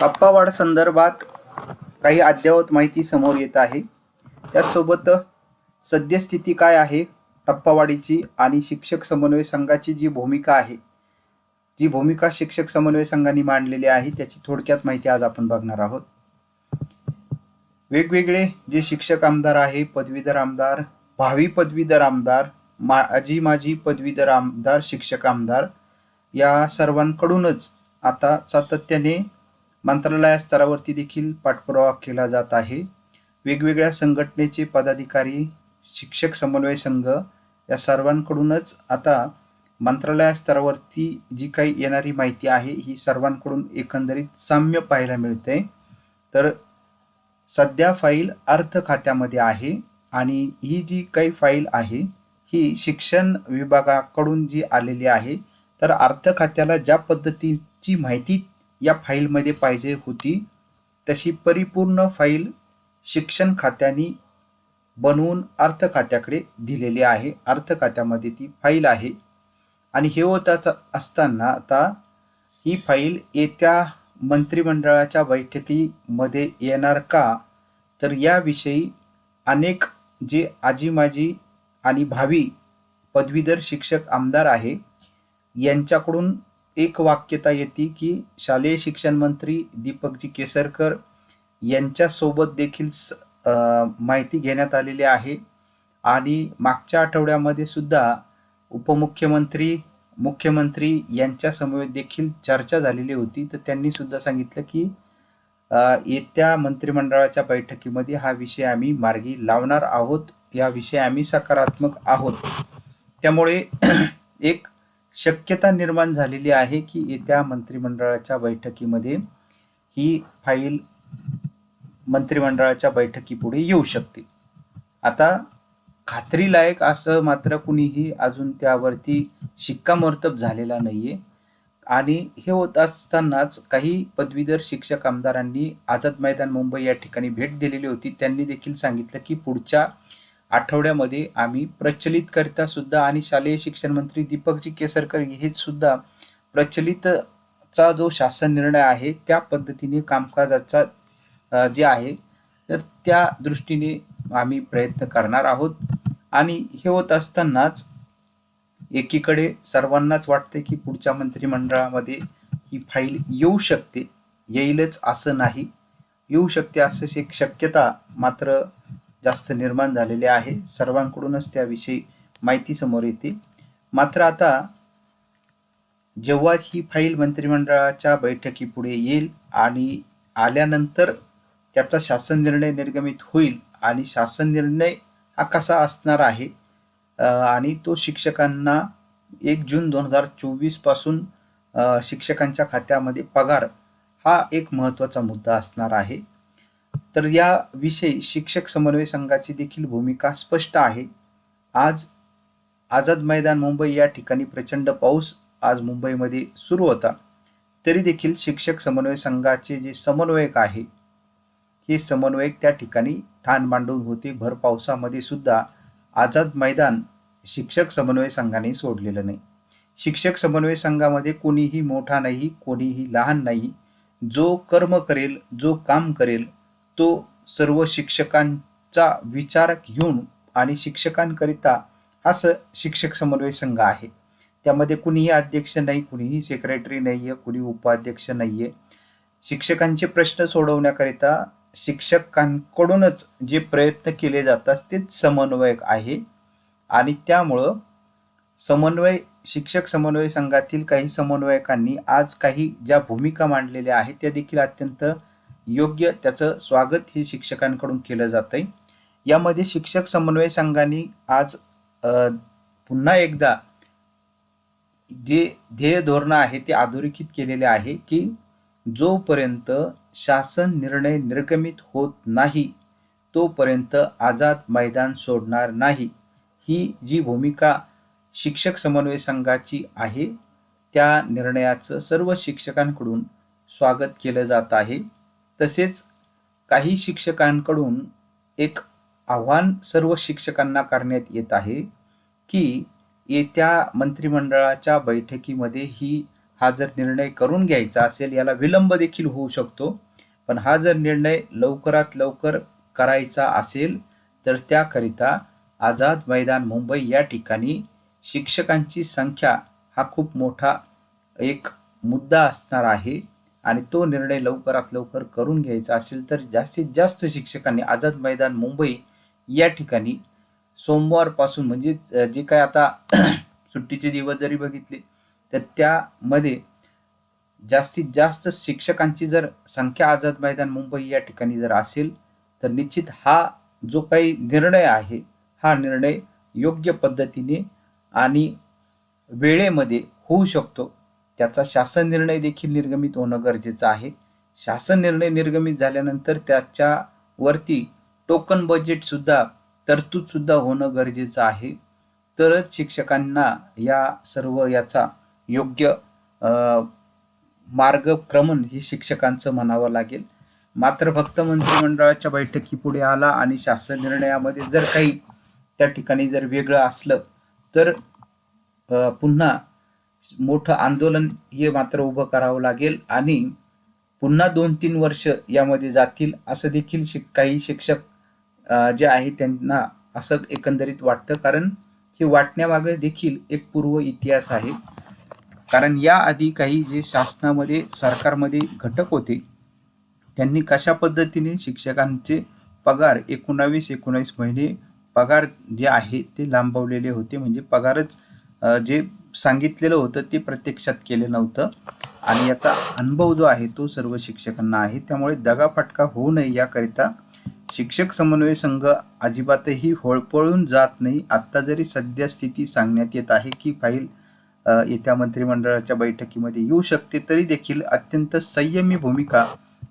टप्पावाढ संदर्भात काही अद्ययावत माहिती समोर येत आहे. त्याचसोबत सद्यस्थिती काय आहे टप्पावाडीची आणि शिक्षक समन्वय संघाची जी भूमिका आहे जी भूमिका शिक्षक समन्वय संघाने मांडलेली आहे त्याची थोडक्यात माहिती आज आपण बघणार आहोत. वेगवेगळे जे शिक्षक आमदार आहे पदवीधर आमदार भावी पदवीधर आमदार माजी माजी पदवीधर आमदार शिक्षक आमदार या सर्वांकडूनच आता सातत्याने मंत्रालया स्तरावरती देखील पाठपुरावा केला जात आहे. वेगवेगळ्या संघटनेचे पदाधिकारी शिक्षक समन्वय संघ या सर्वांकडूनच आता मंत्रालया स्तरावरती जी काही येणारी माहिती आहे ही सर्वांकडून एकंदरीत साम्य पाहायला मिळते. तर सध्या फाईल अर्थ खात्यामध्ये आहे आणि ही जी काही फाईल आहे ही शिक्षण विभागाकडून जी आलेली आहे तर अर्थ खात्याला ज्या पद्धतीची माहिती या फाईलमध्ये पाहिजे होती तशी परिपूर्ण फाईल शिक्षण खात्याने बनवून अर्थ खात्याकडे दिलेली आहे. अर्थ खात्यामध्ये ती फाईल आहे. आणि हे होताच असताना आता ही फाईल येत्या मंत्रिमंडळाच्या बैठकीमध्ये येणार का? तर याविषयी अनेक जे आजी माजी आणि भावी पदवीधर शिक्षक आमदार आहे यांच्याकडून एक वाक्यता येते की शालेय शिक्षण मंत्री दीपकजी केसरकर यांच्यासोबत देखील माहिती घेण्यात आलेली आहे. आणि मागच्या आठवड्यामध्ये सुद्धा उपमुख्यमंत्री मुख्यमंत्री यांच्यासमवेत देखील चर्चा झालेली होती. तर त्यांनी सुद्धा सांगितलं की येत्या मंत्रिमंडळाच्या बैठकीमध्ये हा विषय आम्ही मार्गी लावणार आहोत. या विषयी आम्ही सकारात्मक आहोत. त्यामुळे एक शक्यता निर्माण झालेली आहे की येत्या मंत्रिमंडळाच्या बैठकीमध्ये ही फाईल मंत्रिमंडळाच्या बैठकीपुढे येऊ शकते. आता खात्रीलायक असं मात्र कुणीही अजून त्यावरती शिक्कामोर्तब झालेला नाहीये. आणि हे होत असतानाच काही पदवीधर शिक्षक आमदारांनी आझाद मैदान मुंबई या ठिकाणी भेट दिलेली होती. त्यांनी देखील सांगितलं की पुढच्या आठवड्यामध्ये आम्ही प्रचलितकरिता सुद्धा आणि शालेय शिक्षण मंत्री दीपकजी केसरकर हे सुद्धा प्रचलितचा जो शासन निर्णय आहे त्या पद्धतीने कामकाजाचा जे आहे तर त्या दृष्टीने आम्ही प्रयत्न करणार आहोत. आणि हे होत असतानाच एकीकडे सर्वांनाच वाटते की पुढच्या मंत्रिमंडळामध्ये ही फाईल येऊ शकते. येईलच असं नाही. येऊ शकते असं एक शक्यता मात्र जास्त निर्माण झालेले आहे. सर्वांकडूनच त्याविषयी माहिती समोर येते. मात्र आता जेव्हा ही फाईल मंत्रिमंडळाच्या बैठकीपुढे येईल आणि आल्यानंतर त्याचा शासन निर्णय निर्गमित होईल आणि शासन निर्णय हा कसा असणार आहे आणि तो शिक्षकांना एक जून दोन हजार चोवीसपासून शिक्षकांच्या खात्यामध्ये पगार हा एक महत्त्वाचा मुद्दा असणार आहे. तर याविषयी शिक्षक समन्वय संघाची देखील भूमिका स्पष्ट आहे. आज आझाद मैदान मुंबई या ठिकाणी प्रचंड पाऊस आज मुंबईमध्ये सुरू होता. तरी देखील शिक्षक समन्वय संघाचे जे समन्वयक आहे हे समन्वयक त्या ठिकाणी ठाण मांडून होते. भर पावसामध्ये सुद्धा आझाद मैदान शिक्षक समन्वय संघाने सोडलेलं नाही. शिक्षक समन्वय संघामध्ये कोणीही मोठा नाही कोणीही लहान नाही. जो कर्म करेल जो काम करेल तो सर्व शिक्षकांचा विचार घेऊन आणि शिक्षकांकरिता हा स शिक्षक समन्वय संघ आहे. त्यामध्ये कुणीही अध्यक्ष नाही कुणीही सेक्रेटरी नाही आहे कुणी उपाध्यक्ष नाही आहे शिक्षकांचे प्रश्न सोडवण्याकरिता शिक्षकांकडूनच जे प्रयत्न केले जातात तेच समन्वयक आहे. आणि त्यामुळं समन्वय शिक्षक समन्वय संघातील काही समन्वयकांनी आज काही ज्या भूमिका मांडलेल्या आहेत त्या देखील अत्यंत योग्य त्याचं स्वागत हे शिक्षकांकडून केलं जात आहे यामध्ये शिक्षक समन्वय संघाने आज पुन्हा एकदा जे ध्येय धोरणं आहे ते अधोरेखित केलेले आहे की जोपर्यंत शासन निर्णय निर्गमित होत नाही तोपर्यंत आझाद मैदान सोडणार नाही. ही जी भूमिका शिक्षक समन्वय संघाची आहे त्या निर्णयाचं सर्व शिक्षकांकडून स्वागत केलं जात आहे. तसेच काही शिक्षकांकडून एक आव्हान सर्व शिक्षकांना करण्यात येत आहे की येत्या मंत्रिमंडळाच्या बैठकीमध्ये ही हा जर निर्णय करून घ्यायचा असेल याला विलंब देखील होऊ शकतो. पण हा जर निर्णय लवकरात लवकर करायचा असेल तर त्याकरिता आझाद मैदान मुंबई या ठिकाणी शिक्षकांची संख्या हा खूप मोठा एक मुद्दा असणार आहे. आणि तो निर्णय लवकरात लवकर करून घ्यायचा असेल तर जास्तीत जास्त शिक्षकांनी आझाद मैदान मुंबई या ठिकाणी सोमवारपासून म्हणजे जे काय आता सुट्टीचे दिवस जरी बघितले तर त्यामध्ये जास्तीत जास्त शिक्षकांची जर संख्या आझाद मैदान मुंबई या ठिकाणी जर असेल तर निश्चित हा जो काही निर्णय आहे हा निर्णय योग्य पद्धतीने आणि वेळेमध्ये होऊ शकतो. त्याचा शासन निर्णय देखील निर्गमित होणं गरजेचं आहे. शासन निर्णय निर्गमित झाल्यानंतर त्याच्यावरती टोकन बजेटसुद्धा तरतूदसुद्धा होणं गरजेचं आहे. तरच शिक्षकांना या सर्व याचा योग्य मार्गक्रमण हे शिक्षकांचं म्हणावं लागेल. मात्र फक्त मंत्रिमंडळाच्या बैठकीपुढे आला आणि शासन निर्णयामध्ये जर काही त्या ठिकाणी जर वेगळं असलं तर पुन्हा मोठं आंदोलन हे मात्र उभं करावं लागेल आणि पुन्हा दोन तीन वर्ष यामध्ये जातील असं देखील शिक काही शिक्षक जे आहे त्यांना असं एकंदरीत वाटतं. कारण हे वाटण्यामागे देखील एक पूर्व इतिहास आहे. कारण याआधी काही जे शासनामध्ये सरकारमध्ये घटक होते त्यांनी कशा पद्धतीने शिक्षकांचे पगार एकोणावीस एकोणावीस महिने पगार जे आहे ते लांबवलेले होते. म्हणजे पगारच जे सांगितलेलं होतं ते प्रत्यक्षात केलं नव्हतं. आणि याचा अनुभव जो आहे तो सर्व शिक्षकांना आहे. त्यामुळे दगाफटका होऊ नये याकरिता शिक्षक समन्वय संघ अजिबातही होळपळून जात नाही. आत्ता जरी सध्या स्थिती सांगण्यात येत आहे की फाईल येत्या मंत्रिमंडळाच्या बैठकीमध्ये येऊ शकते तरी देखील अत्यंत संयमी भूमिका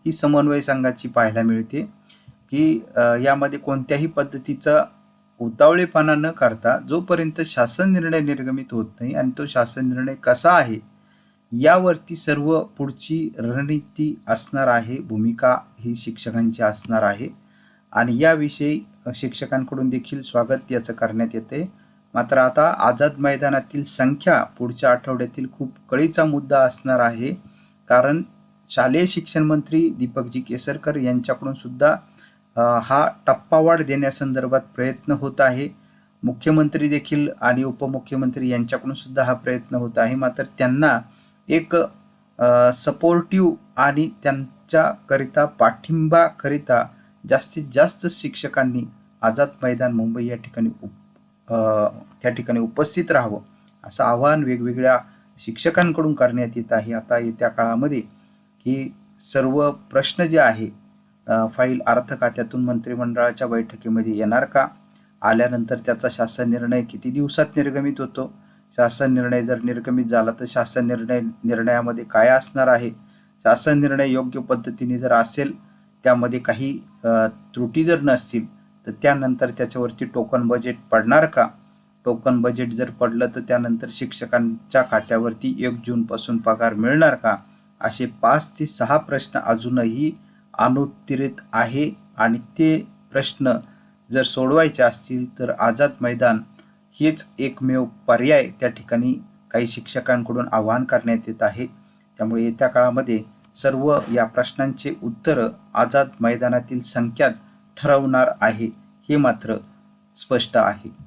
ही समन्वय संघाची पाहायला मिळते. की यामध्ये कोणत्याही पद्धतीचा उतावळेपणा न करता जोपर्यंत शासन निर्णय निर्गमित होत नाही आणि तो शासन निर्णय कसा आहे यावरती सर्व पुढची रणनीती असणार आहे भूमिका ही शिक्षकांची असणार आहे. आणि याविषयी शिक्षकांकडून देखील स्वागत याचं करण्यात येते मात्र आता आझाद मैदानातील संख्या पुढच्या आठवड्यातील खूप कळीचा मुद्दा असणार आहे. कारण शालेय शिक्षण मंत्री दीपकजी केसरकर यांच्याकडून सुद्धा हा टप्पावाढ देण्यासंदर्भात प्रयत्न होत आहे. मुख्यमंत्री देखील आणि उपमुख्यमंत्री यांच्याकडून सुद्धा हा प्रयत्न होत आहे. मात्र त्यांना एक सपोर्टिव्ह आणि त्यांच्याकरिता पाठिंबाकरिता जास्तीत जास्त शिक्षकांनी आझाद मैदान मुंबई या ठिकाणी उप त्या ठिकाणी उपस्थित राहावं असं आवाहन वेगवेगळ्या शिक्षकांकडून करण्यात येत आहे. आता येत्या काळामध्ये ही सर्व प्रश्न जे आहे फाईल अर्थ खात्यातून मंत्रिमंडळाच्या बैठकीमध्ये येणार का? आल्यानंतर त्याचा शासन निर्णय किती दिवसात निर्गमित होतो? शासन निर्णय जर निर्गमित झाला तर शासन निर्णय निर्णयामध्ये काय असणार आहे? शासन निर्णय योग्य पद्धतीने जर असेल त्यामध्ये काही त्रुटी जर नसतील तर त्यानंतर त्याच्यावरती टोकन बजेट पडणार का? टोकन बजेट जर पडलं तर त्यानंतर शिक्षकांच्या खात्यावरती एक जूनपासून पगार मिळणार का? असे पाच ते सहा प्रश्न अजूनही अनुत्तरित आहे आणि ते प्रश्न जर सोडवायचे असतील तर आझाद मैदान हेच एकमेव पर्याय त्या ठिकाणी काही शिक्षकांकडून आवाहन करण्यात येत आहे. त्यामुळे येत्या काळामध्ये सर्व या प्रश्नांचे उत्तर आझाद मैदानातील संख्याच ठरवणार आहे हे मात्र स्पष्ट आहे.